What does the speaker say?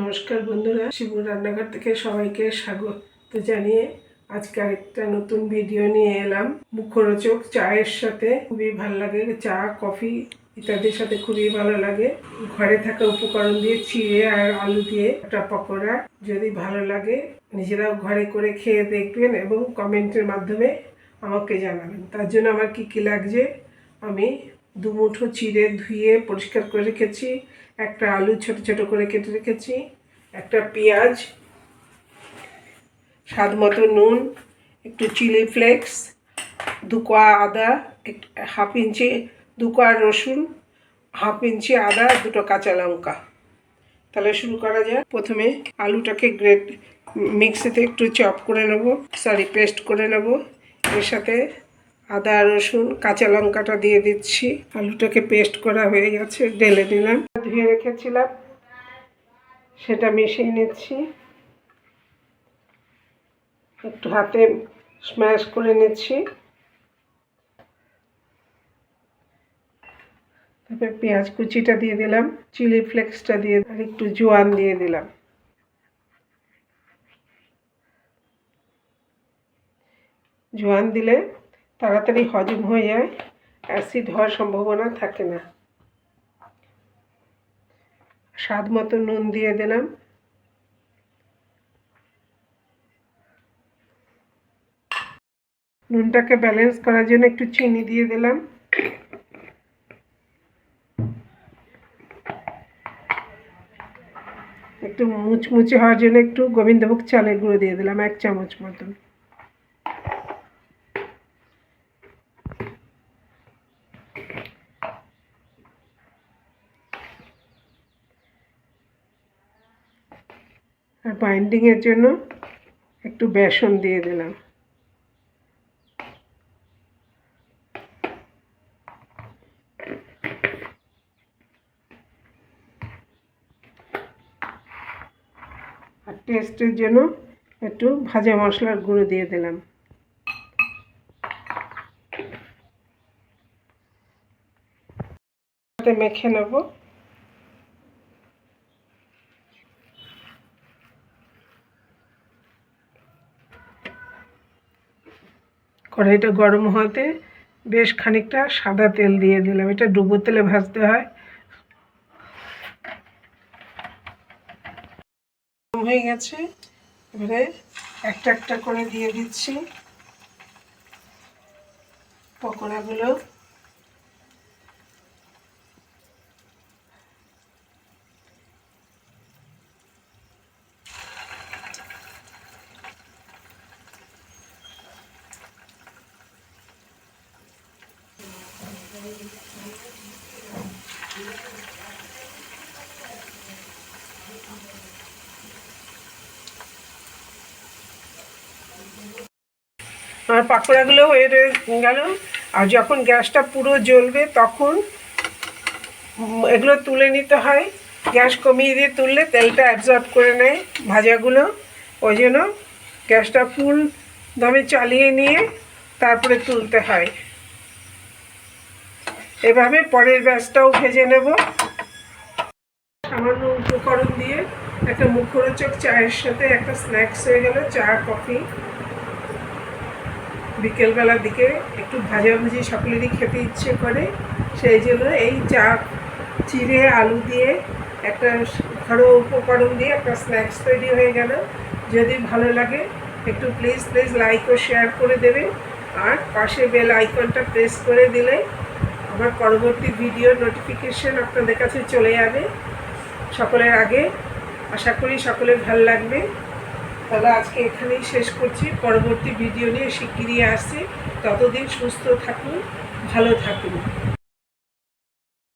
নমস্কার বন্ধুরা, শিবুর রান্নাঘর থেকে সবাইকে স্বাগত জানিয়ে আজকে আরেকটা নতুন ভিডিও নিয়ে এলাম। মুখরোচক চায়ের সাথে খুবই ভালো লাগে। চা, কফি ইত্যাদির সাথে খুবই ভালো লাগে। ঘরে থাকা উপকরণ দিয়ে চিড়ে আর আলু দিয়ে একটা পকোড়া যদি ভালো লাগে, নিজেরাও ঘরে করে খেয়ে দেখবেন এবং কমেন্টের মাধ্যমে আমাকে জানাবেন। তার জন্য আমার কি কি লাগছে, আমি দু মুঠো চিড়ে ধুয়ে পরিষ্কার করে রেখেছি, একটা আলু ছোট ছোট করে কেটে রেখেছি, একটা পেঁয়াজ, স্বাদ মতো নুন, একটু চিলি ফ্লেক্স, দু কোয়া আদা হাফ ইঞ্চি, দু কোয়া রসুন, হাফ ইঞ্চি আদা, দুটো কাঁচা লঙ্কা। তাহলে শুরু করা যাক। প্রথমে আলুটাকে গ্রেট, মিক্সিতে একটু চপ করে নেব, সরি, পেস্ট করে নেব। এর সাথে আদা, রসুন, কাঁচা লঙ্কাটা দিয়ে দিচ্ছি। আলুটাকে পেস্ট করা হয়ে গেছে, ঢেলে দিলাম ধুয়ে রেখেছিলাম, সেটা মিশিয়ে নিচ্ছি। একটু হাতে স্ম্যাশ করে নিচ্ছি। তারপরে পেঁয়াজ কুচিটা দিয়ে দিলাম চিলি ফ্লেক্সটা দিয়ে, আর একটু জোয়ান দিয়ে দিলাম। জোয়ান দিলে তাড়াতাড়ি হজম হয়ে যায় অ্যাসিড হওয়ার সম্ভাবনা থাকে না। স্বাদ মতো নুন দিয়ে দিলাম। নুনটাকে ব্যালেন্স করার জন্য একটু চিনি দিয়ে দিলাম। একটু মুচমুচে হওয়ার জন্য একটু গোবিন্দভোগ চালের গুঁড়ো দিয়ে দিলাম, এক চামচ মতন। আর বাইন্ডিংয়ের জন্য একটু বেসন দিয়ে দিলাম। আর টেস্টের জন্য একটু ভাজা মশলার গুঁড়ো দিয়ে দিলাম। মেখে নেব। কড়াইটা গরম হতে বেশ খানিকটা সাদা তেল দিয়ে দিলাম। এটা ডুবো তেলে ভাজতে হয়। হয়ে গেছে। এবারে একটা একটা করে দিয়ে দিচ্ছি। পকোড়াগুলো আমার পাকোড়াগুলো হয়ে রয়ে গেল। আর যখন গ্যাসটা পুরো জ্বলবে, তখন এগুলো তুলে নিতে হয়। গ্যাস কমিয়ে দিয়ে তুললে তেলটা অ্যাবজর্ব করে নেয় ভাজাগুলো। ওই জন্য গ্যাসটা ফুল দমে চালিয়ে নিয়ে তারপরে তুলতে হয়। এভাবে পরের ব্যাসটাও ভেজে নেব। সামান্য উপকরণ দিয়ে একটা মুখরোচক চায়ের সাথে একটা স্ন্যাক্স হয়ে গেল, চা, কফি। বিকেলবেলার দিকে একটু ভাজাভুজি সকলেরই খেতে ইচ্ছে করে, সেই জন্য এই চা, চিড়ে, আলু দিয়ে একটা ঘরোয়া উপকরণ দিয়ে একটা স্ন্যাক্স তৈরি হয়ে গেল। যদি ভালো লাগে, একটু প্লিজ প্লিজ লাইক ও শেয়ার করে দেবে। আর পাশে বেল আইকনটা প্রেস করে দিলে আমার পরবর্তী ভিডিও নোটিফিকেশন আপনাদের কাছে চলে যাবে। সকলের আগে আশা করি সকলের ভালো লাগবে। তাহলে আজকে এখানেই শেষ করছি। পরবর্তী ভিডিও নিয়ে শিগগিরই আসছি। ততদিন সুস্থ থাকুন, ভালো থাকুন।